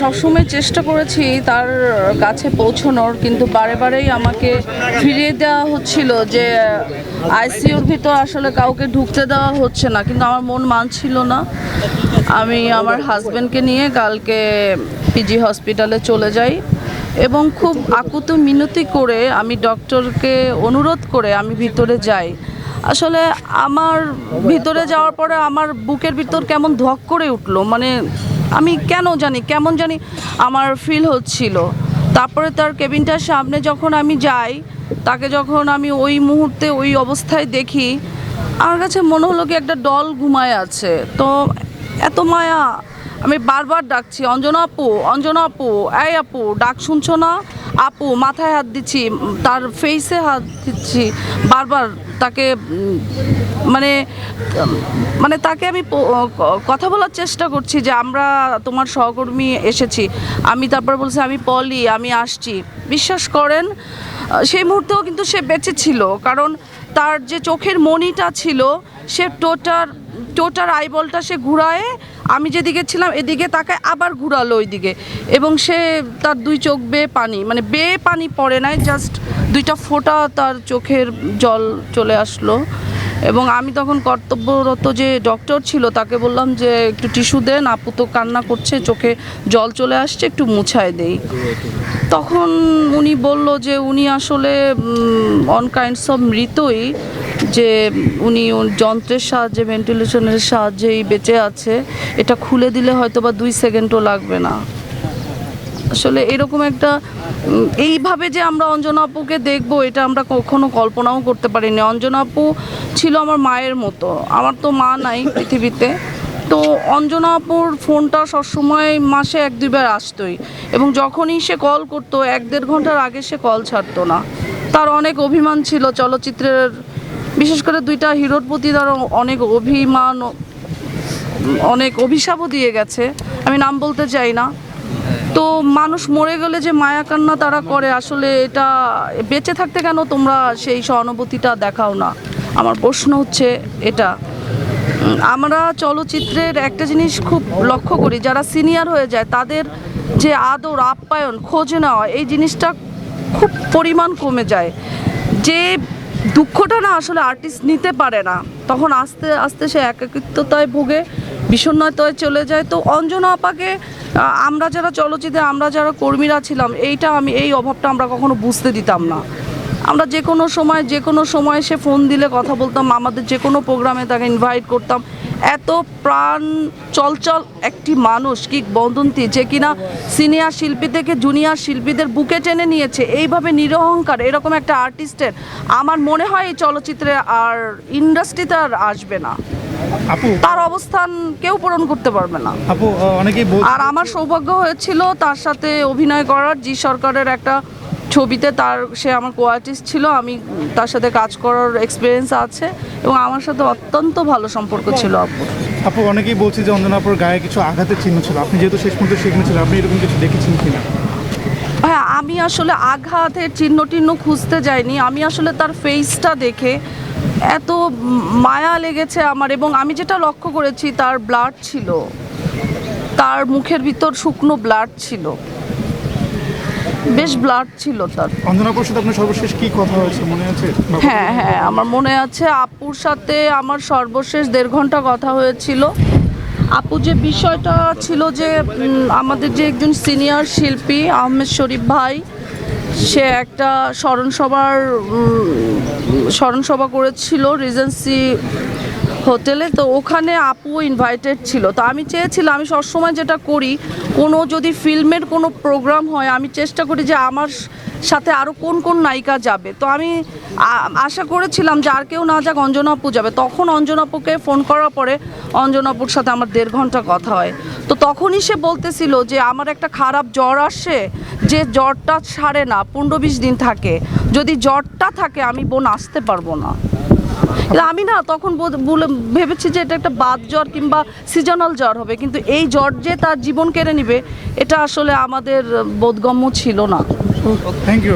সবসময় চেষ্টা করেছি তার কাছে পৌঁছানোর, কিন্তু বারে বারেই আমাকে ফিরিয়ে দেওয়া হচ্ছিল যে, আইসিইউর ভিতর আসলে কাউকে ঢুকতে দেওয়া হচ্ছে না, কিন্তু আমার মন মানছিল না। আমি আমার হাজব্যান্ডকে নিয়ে কালকে পিজি হসপিটালে চলে যাই এবং খুব আকুত মিনতি করে আমি ডক্টরকে অনুরোধ করে আমি ভিতরে যাই। আসলে আমার ভিতরে যাওয়ার পরে আমার বুকের ভিতর কেমন ধক করে উঠল মানে আমি কেন জানি, কেমন জানি আমার ফিল হচ্ছিল। তারপরে তার কেবিনটার সামনে যখন আমি যাই, তাকে যখন আমি ওই মুহূর্তে ওই অবস্থায় দেখি, আমার কাছে মনে হলো কি একটা ডল ঘুমায় আছে। তো এত মায়া, আমি বারবার ডাকছি, অঞ্জনা আপু অঞ্জনা আপু, এই আপু, ডাক শুনছো না? আপু, মাথায় হাত দিচ্ছি, তার ফেসে হাত দিচ্ছি। বারবার তাকে মানে মানে তাকে আমি কথা বলার চেষ্টা করছি যে আমরা তোমার সহকর্মী এসেছি। আমি তারপর বলছি, আমি পলি, আমি আসছি। বিশ্বাস করেন সেই মুহূর্তেও কিন্তু সে বেঁচে ছিল। কারণ তার যে চোখের মণিটা ছিল, সে টোটার টোটার আইবলটা সে ঘুরায় আমি যেদিকে ছিলাম এদিকে তাকে আবার ঘুরালো ওইদিকে। এবং সে তার দুই চোখ বেয়ে পানি মানে বেয়ে পানি পড়ে নাই, জাস্ট দুইটা ফোঁটা তার চোখের জল চলে আসলো। এবং আমি তখন কর্তব্যরত যে ডক্টর ছিল, তাকে বললাম যে একটু টিস্যু দেন, আপু তো কান্না করছে, চোখে জল চলে আসছে, একটু মুছায় দেই। তখন উনি বলল যে উনি আসলে অন কাইন্ডস অফ মৃতই, যে উনি যন্ত্রের সাহায্যে ভেন্টিলেশনের সাহায্যেই বেঁচে আছে। এটা খুলে দিলে হয়তো বা দুই সেকেন্ডও লাগবে না। আসলে এরকম একটা এইভাবে যে আমরা অঞ্জনা আপুকে দেখব, এটা আমরা কখনো কল্পনাও করতে পারিনি। অঞ্জনা আপু ছিল আমার মায়ের মতো। আমার তো মা নাই পৃথিবীতে। তো অঞ্জনা আপুর ফোনটা সবসময় মাসে এক দুইবার আসতোই। এবং যখনই সে কল করতো, এক দেড় ঘণ্টার আগে সে কল ছাড়তো না। তার অনেক অভিমান ছিল চলচ্চিত্রের, বিশেষ করে দুইটা হিরোর প্রতি তার অনেক অভিমান, অনেক অভিশাপও দিয়ে গেছে। আমি নাম বলতে চাই না। তো মানুষ মরে গেলে যে মায়া কান্না তারা করে, আসলে এটা বেঁচে থাকতে কেন তোমরা সেই সহানুভূতিটা দেখাও না? আমার প্রশ্ন হচ্ছে এটা। আমরা চলচ্চিত্রের একটা জিনিস খুব লক্ষ্য করি, যারা সিনিয়র হয়ে যায় তাদের যে আদর, আপ্যায়ন, খোঁজ নেওয়া, এই জিনিসটা খুব পরিমাণ কমে যায়। যে দুঃখটা না আসলে আর্টিস্ট নিতে পারে না, তখন আস্তে আস্তে সে একাকিত্বতায় ভোগে। বিষণ্ণতায় চলে যায়। তো অঞ্জনা আপাকে আমরা যারা চলচ্চিত্রে, আমরা যারা কর্মীরা ছিলাম, এইটা আমি, এই অভাবটা আমরা কখনো বুঝতে দিতাম না। আমরা যে কোনো সময় যে কোনো সময় সে ফোন দিলে কথা বলতাম, আমাদের যে কোনো প্রোগ্রামে তাকে ইনভাইট করতাম। এত প্রাণ চলচল একটি মানুষ কি বদন্তি যে কিনা সিনিয়র শিল্পী থেকে জুনিয়র শিল্পীদের বুকে টেনে নিয়েছে এইভাবে নিরহংকার এরকম একটা আর্টিস্টের আমার মনে হয় এই চলচ্চিত্রে আর ইন্ডাস্ট্রিতে আর আসবে না। তার অবস্থান কেউ পূরণ করতে পারবে না। আপু অনেকেই আর আমার সৌভাগ্য হয়েছিল তার সাথে অভিনয় করার জি সরকারের একটা ছবিতে তার সে আমার কোয়ার্টিস্ট ছিল আমি তার সাথে কাজ করার এক্সপিরিয়েন্স আছে এবং আমার সাথে অত্যন্ত ভালো সম্পর্ক ছিল আপুর আপু অনেকেই বলছে যে অঞ্জনাপুর গায়ে কিছু আঘাতের চিহ্ন ছিল। আপনি যেহেতু শেষ পর্যন্ত সেখানে ছিলেন আপনি এরকম কিছু দেখেছেন কিনা? হ্যাঁ আমি আসলে আঘাতের চিহ্ন টিহ্ন খুঁজতে যাইনি। আমি আসলে তার ফেসটা দেখে এত মায়া লেগেছে আমার এবং আমি যেটা লক্ষ্য করেছি তার ব্লাড ছিল। তার মুখের ভিতর শুকনো ব্লাড ছিল। বেশ ব্লাড ছিল তার। অঞ্জনাপুর সাথে আপনার সর্বশেষ কি কথা হয়েছে মনে আছে? হ্যাঁ হ্যাঁ আমার মনে আছে আপুর সাথে আমার সর্বশেষ দেড় ঘণ্টা কথা হয়েছিল। আপু যে বিষয়টা ছিল যে আমাদের যে একজন সিনিয়র শিল্পী আহমেদ শরীফ ভাই সে একটা স্মরণ সভার উম, করেছিল রিজেন্সি হোটেলে, তো ওখানে আপু ইনভাইটেড ছিল। তো আমি চেয়েছিলাম, আমি সবসময় যেটা করি, কোনো যদি ফিল্মের কোনো প্রোগ্রাম হয়, আমি চেষ্টা করি যে আমার সাথে আরও কোন কোন নায়িকা যাবে। তো আমি আশা করেছিলাম যে আর কেউ না যাক, অঞ্জনা আপু যাবে। তখন অঞ্জনা আপুকে ফোন করার পরে অঞ্জনা আপুর সাথে আমার দেড় ঘণ্টা কথা হয়। তো তখনই সে বলতেছিল যে, আমার একটা খারাপ জ্বর আসে, যে জ্বরটা সারে না, পনেরো বিশ দিন থাকে। যদি জ্বরটা থাকে, আমি বোন আসতে পারব না। কিন্তু আমি না তখন বোধ- বলে ভেবেছি যে এটা একটা বাদ জ্বর কিংবা সিজনাল জ্বর হবে। কিন্তু এই জ্বর যে তার জীবন কেড়ে নিবে এটা আসলে আমাদের বোধগম্য ছিল না। Thank you